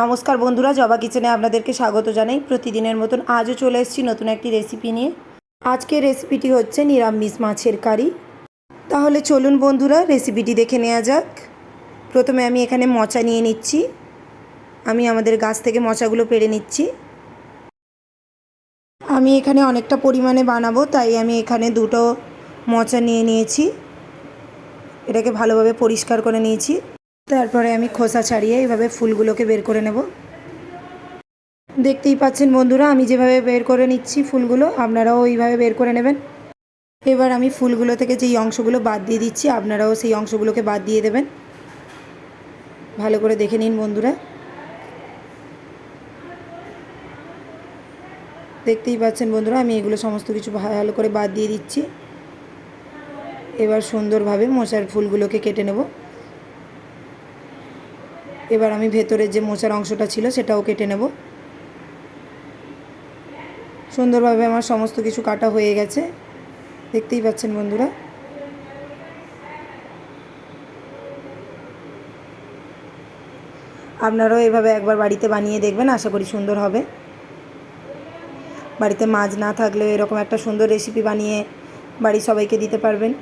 নমস্কার বন্ধুরা, জবা কিচেনে আপনাদেরকে স্বাগত জানাই। প্রতিদিনের মতন আজও চলে এসেছি নতুন একটি রেসিপি নিয়ে। আজকের রেসিপিটি হচ্ছে নিরামিষ মাছের কারি। তাহলে চলুন বন্ধুরা রেসিপিটি দেখে নেওয়া যাক। প্রথমে আমি এখানে মোচা নিয়ে নিচ্ছি। আমি আমাদের গাছ থেকে মোচাগুলো পেড়ে নিচ্ছি। আমি এখানে অনেকটা পরিমাণে বানাবো, তাই আমি এখানে দুটো মোচা নিয়ে নিয়েছি। এটাকে ভালোভাবে পরিষ্কার করে নিয়েছি। তারপরে আমি খোসা ছাড়িয়ে এইভাবে ফুলগুলোকে বের করে নেব। দেখতেই পাচ্ছেন বন্ধুরা, আমি যেভাবে বের করে নিচ্ছি ফুলগুলো, আপনারাও ওইভাবে বের করে নেবেন। এবার আমি ফুলগুলো থেকে যেই অংশগুলো বাদ দিয়ে দিচ্ছি, আপনারাও সেই অংশগুলোকে বাদ দিয়ে দেবেন। ভালো করে দেখে নিন বন্ধুরা। দেখতেই পাচ্ছেন বন্ধুরা, আমি এগুলো সমস্ত কিছু ভালো করে বাদ দিয়ে দিচ্ছি। এবার সুন্দরভাবে মশার ফুলগুলোকে কেটে নেব। এবার আমি ভেতরের যে মোচার অংশটা ছিল সেটাও কেটে নেব। সুন্দরভাবে আমার সমস্ত কিছু কাটা হয়ে গেছে। দেখতেই পাচ্ছেন বন্ধুরা। আপনারাও এভাবে একবার বাড়িতে বানিয়ে দেখবেন, আশা করি সুন্দর হবে। বাড়িতে মাছ না থাকলেও এরকম একটা সুন্দর রেসিপি বানিয়ে বাড়ির সবাইকে দিতে পারবেন।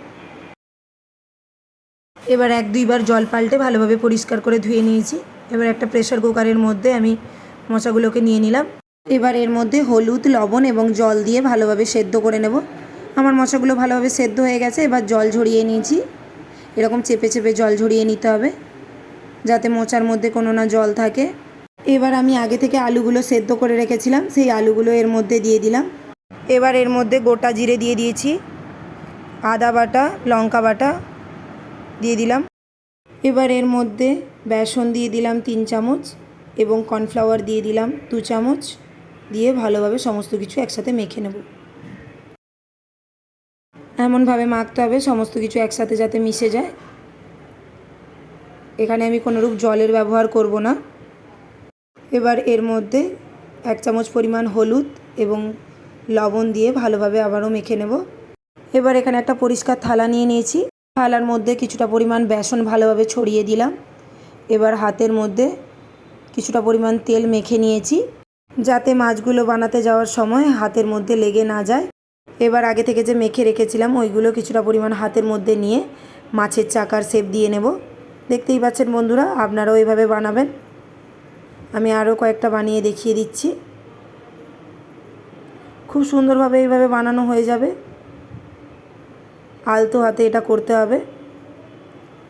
এবার এক দুইবার জল পাল্টে ভালোভাবে পরিষ্কার করে ধুয়ে নিয়েছি। এবার একটা প্রেশার কুকারের মধ্যে আমি মশাগুলোকে নিয়ে নিলাম। এবার এর মধ্যে হলুদ, লবণ এবং জল দিয়ে ভালোভাবে সেদ্ধ করে নেব। আমার মশাগুলো ভালোভাবে সেদ্ধ হয়ে গেছে, এবার জল ঝরিয়ে নিয়েছি। এরকম চেপে চেপে জল ঝরিয়ে নিতে হবে, যাতে মোচার মধ্যে কোনো না জল থাকে। এবার আমি আগে থেকে আলুগুলো সেদ্ধ করে রেখেছিলাম, সেই আলুগুলো এর মধ্যে দিয়ে দিলাম। এবার এর মধ্যে গোটা জিরে দিয়ে দিয়েছি। আদা বাটা, লঙ্কা বাটা দিয়ে দিলাম। এবার এর মধ্যে বেসন দিয়ে দিলাম তিন চামচ এবং কর্নফ্লাওয়ার দিয়ে দিলাম দু চামচ। দিয়ে ভালোভাবে সমস্ত কিছু একসাথে মেখে নেব। এমনভাবে মাখতে হবে সমস্ত কিছু একসাথে যাতে মিশে যায়। এখানে আমি কোনোরূপ জলের ব্যবহার করব না। এবার এর মধ্যে এক চামচ পরিমাণ হলুদ এবং লবণ দিয়ে ভালোভাবে আবারও মেখে নেব। এবার এখানে একটা পরিষ্কার থালা নিয়ে নিয়েছি। থালার মধ্যে কিছুটা পরিমাণ বেসন ভালোভাবে ছড়িয়ে দিলাম। এবার হাতের মধ্যে কিছুটা পরিমাণ তেল মেখে নিয়েছি। যাতে মাছগুলো বানাতে যাওয়ার সময় হাতের মধ্যে লেগে না যায়। এবার আগে থেকে যে মেখে রেখেছিলাম, ওইগুলো কিছুটা পরিমাণ হাতের মধ্যে নিয়ে মাছের চাকার শেপ দিয়ে নেব। দেখতেই পাচ্ছেন বন্ধুরা, আপনারাও এভাবে বানাবেন। আমি আরও কয়েকটা বানিয়ে দেখিয়ে দিচ্ছি। খুব সুন্দরভাবে এইভাবে বানানো হয়ে যাবে। আলতো হাতে এটা করতে হবে।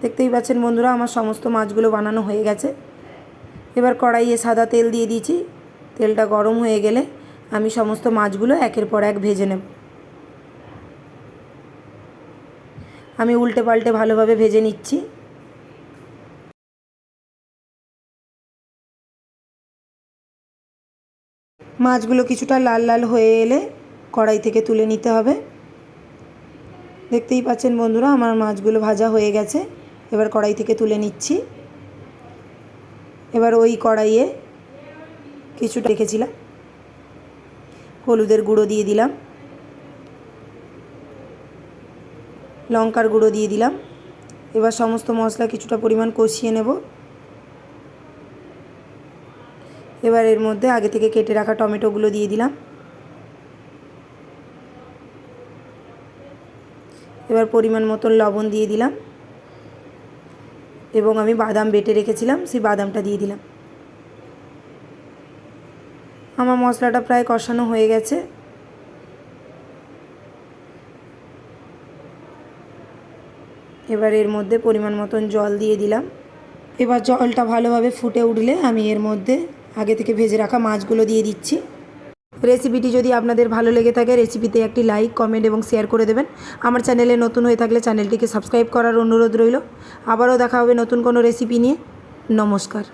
দেখতেই পাচ্ছেন বন্ধুরা, আমার সমস্ত মাছগুলো বানানো হয়ে গেছে। এবার কড়াইয়ে সাদা তেল দিয়ে দিয়েছি। তেলটা গরম হয়ে গেলে আমি সমস্ত মাছগুলো একের পর এক ভেজে নেব। আমি উল্টে পাল্টে ভালোভাবে ভেজে নিচ্ছি। মাছগুলো কিছুটা লাল লাল হয়ে এলে কড়াই থেকে তুলে নিতে হবে। দেখতেই পাচ্ছেন বন্ধুরা, আমার মাছগুলো ভাজা হয়ে গেছে। এবার কড়াই থেকে তুলে নিচ্ছি। এবার ওই কড়াইয়ে কিছুটা রেখেছিলাম। হলুদের গুঁড়ো দিয়ে দিলাম। লঙ্কার গুঁড়ো দিয়ে দিলাম। এবার সমস্ত মশলা কিছুটা পরিমাণ কষিয়ে নেব। এবার এর মধ্যে আগে থেকে কেটে রাখা টমেটোগুলো দিয়ে দিলাম। এবার পরিমাণ মতন লবণ দিয়ে দিলাম। এবং আমি বাদাম বেটে রেখেছিলাম, সেই বাদামটা দিয়ে দিলাম। আমার মশলাটা প্রায় কষানো হয়ে গেছে। এবার এর মধ্যে পরিমাণ মতন জল দিয়ে দিলাম। এবার জলটা ভালোভাবে ফুটে উঠলে আমি এর মধ্যে আগে থেকে ভেজে রাখা মাছগুলো দিয়ে দিচ্ছি। রেসিপিটি যদি আপনাদের ভালো লেগে থাকে, রেসিপিতে একটি লাইক কমেন্ট এবং শেয়ার করে দেবেন। আমার চ্যানেলে নতুন হয়ে থাকলে চ্যানেলটিকে সাবস্ক্রাইব করার অনুরোধ রইল। আবারও দেখা হবে নতুন কোনো রেসিপি নিয়ে। নমস্কার।